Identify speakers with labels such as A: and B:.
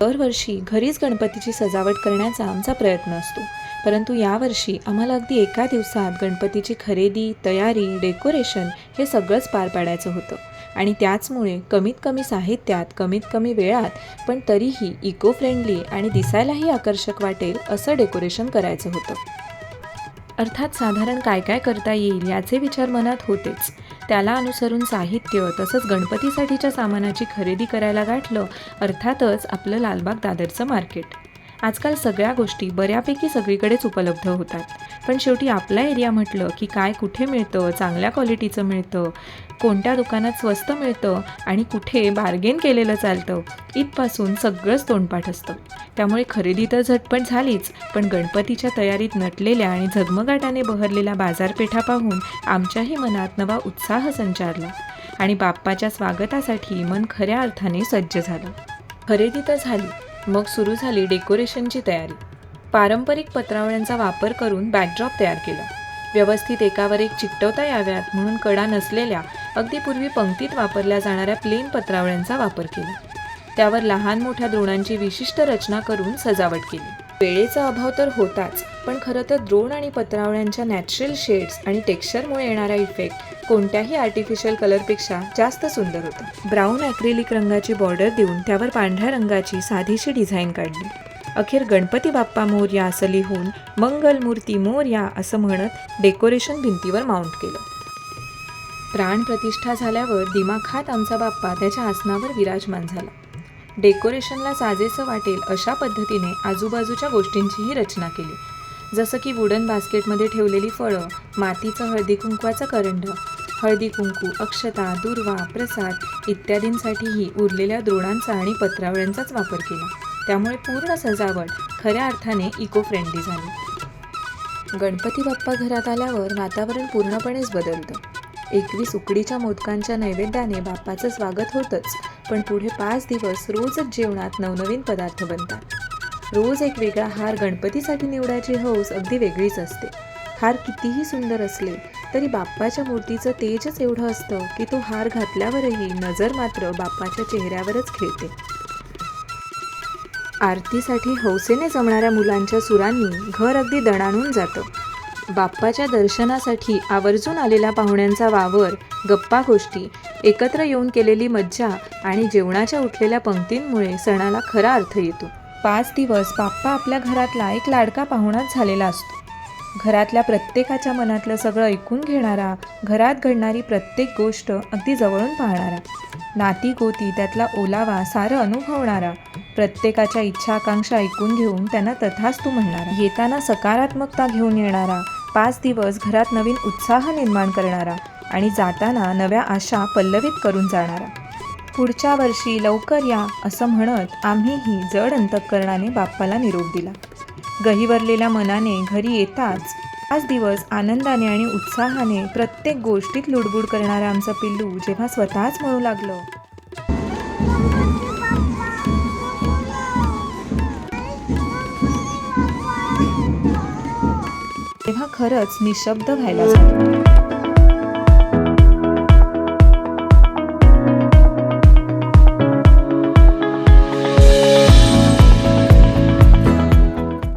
A: दरवर्षी घरीच गणपतीची सजावट करण्याचा आमचा प्रयत्न असतो. परंतु यावर्षी आम्हाला अगदी एका दिवसात गणपतीची खरेदी तयारी डेकोरेशन हे सगळंच पार पाडायचं होतं. आणि त्याचमुळे कमीत कमी साहित्यात कमीत कमी वेळात पण तरीही इको फ्रेंडली आणि दिसायलाही आकर्षक वाटेल असं डेकोरेशन करायचं होतं. अर्थात साधारण काय काय करता येईल याचे विचार मनात होतेच. त्याला अनुसरून साहित्य तसंच गणपतीसाठीच्या सामानाची खरेदी करायला गाठलं अर्थातच आपलं लालबाग दादरचं मार्केट. आजकाल सगळ्या गोष्टी बऱ्यापैकी सगळीकडेच उपलब्ध होतात. पण शेवटी आपला एरिया म्हटलं की काय कुठे मिळतं चांगल्या क्वालिटीचं मिळतं कोणत्या दुकानात स्वस्त मिळतं आणि कुठे बार्गेन केलेलं चालतं इथपासून सगळंच तोंडपाठ असतं. त्यामुळे खरेदी तर झटपट झालीच पण गणपतीच्या तयारीत नटलेल्या आणि झगमगाटाने बहरलेल्या बाजारपेठा पाहून आमच्याही मनात नवा उत्साह संचारला आणि बाप्पाच्या स्वागतासाठी मन खऱ्या अर्थाने सज्ज झालं. खरेदी तर झाली मग सुरू झाली डेकोरेशनची तयारी. पारंपरिक पत्रावळ्यांचा वापर करून बॅकड्रॉप तयार केलं. व्यवस्थित एकावर एक चिकटवता याव्यात म्हणून कडा नसलेल्या अगदी पूर्वी पंक्तीत वापरल्या जाणाऱ्या प्लेन पत्रावळ्यांचा वापर केला. त्यावर लहान मोठ्या द्रोणांची विशिष्ट रचना करून सजावट केली. वेळेचा अभाव तर होताच पण खरं तर द्रोण आणि पत्रावळ्यांच्या नॅचरल शेड्स आणि टेक्स्चरमुळे येणारा इफेक्ट कोणत्याही आर्टिफिशियल कलरपेक्षा जास्त सुंदर होता. ब्राऊन ॲक्रिलिक रंगाची बॉर्डर देऊन त्यावर पांढऱ्या रंगाची साधीशी डिझाईन काढली. अखेर गणपती बाप्पा मोरया असं लिहून मंगल मूर्ती असं म्हणत डेकोरेशन भिंतीवर माउंट केलं. प्राण प्रतिष्ठा झाल्यावर दिमाखात आमचा बाप्पा त्याच्या आसनावर विराजमान झाला. डेकोरेशनला साजेसं वाटेल अशा पद्धतीने आजूबाजूच्या गोष्टींचीही रचना केली. जसं की वुडन बास्केटमध्ये ठेवलेली फळं मातीचं हळदी कुंकवाचं करंड हळदी कुंकू अक्षता दुर्वा प्रसाद इत्यादींसाठीही उरलेल्या द्रोणांचा आणि पत्रावळ्यांचाच वापर केला. त्यामुळे पूर्ण सजावट खऱ्या अर्थाने इको फ्रेंडली झाली. गणपती बाप्पा घरात आल्यावर वातावरण पूर्णपणेच बदलतं. एकवीस उकडीच्या मोदकांच्या नैवेद्याने बाप्पाचं स्वागत होतंच. पण पुढे पाच दिवस रोजच जेवणात नवनवीन पदार्थ बनतात. रोज एक वेगळा हार गणपतीसाठी निवडायची हौस अगदी वेगळीच असते. हार कितीही सुंदर असले तरी बाप्पाच्या मूर्तीचं तेजच एवढं असतं की तो हार घातल्यावरही नजर मात्र बाप्पाच्या चेहऱ्यावरच खेळते. आरतीसाठी हौसेने जमणाऱ्या मुलांच्या सुरांनी घर अगदी दणाणून जातं. बाप्पाच्या दर्शनासाठी आवर्जून आलेल्या पाहुण्यांचा वावर गप्पा गोष्टी एकत्र येऊन केलेली मज्जा आणि जेवणाच्या उठलेल्या पंक्तींमुळे सणाला खरा अर्थ येतो. पाच दिवस बाप्पा आपल्या घरातला एक लाडका पाहुणाच झालेला असतो. घरातल्या प्रत्येकाच्या मनातलं सगळं ऐकून घेणारा घरात घडणारी प्रत्येक गोष्ट अगदी जवळून पाहणारा. नाती गोती त्यातला ओलावा सारं अनुभवणारा. प्रत्येकाच्या इच्छा आकांक्षा ऐकून घेऊन त्यांना तथाच तू म्हणणारा. येताना सकारात्मकता घेऊन येणारा. पाच दिवस घरात नवीन उत्साह निर्माण करणारा आणि जाताना नव्या आशा पल्लवित करून जाणारा. पुढच्या वर्षी लवकर या असं म्हणत आम्हीही जड अंतःकरणाने बाप्पाला निरोप दिला. गहिवरलेल्या मनाने घरी येताच पाच दिवस आनंदाने आणि उत्साहाने प्रत्येक गोष्टीत लुडबुड करणारं आमचं पिल्लू जेव्हा स्वतःच म्हणू लागलं. तेव्हा खरंच निशब्द व्हायला झालं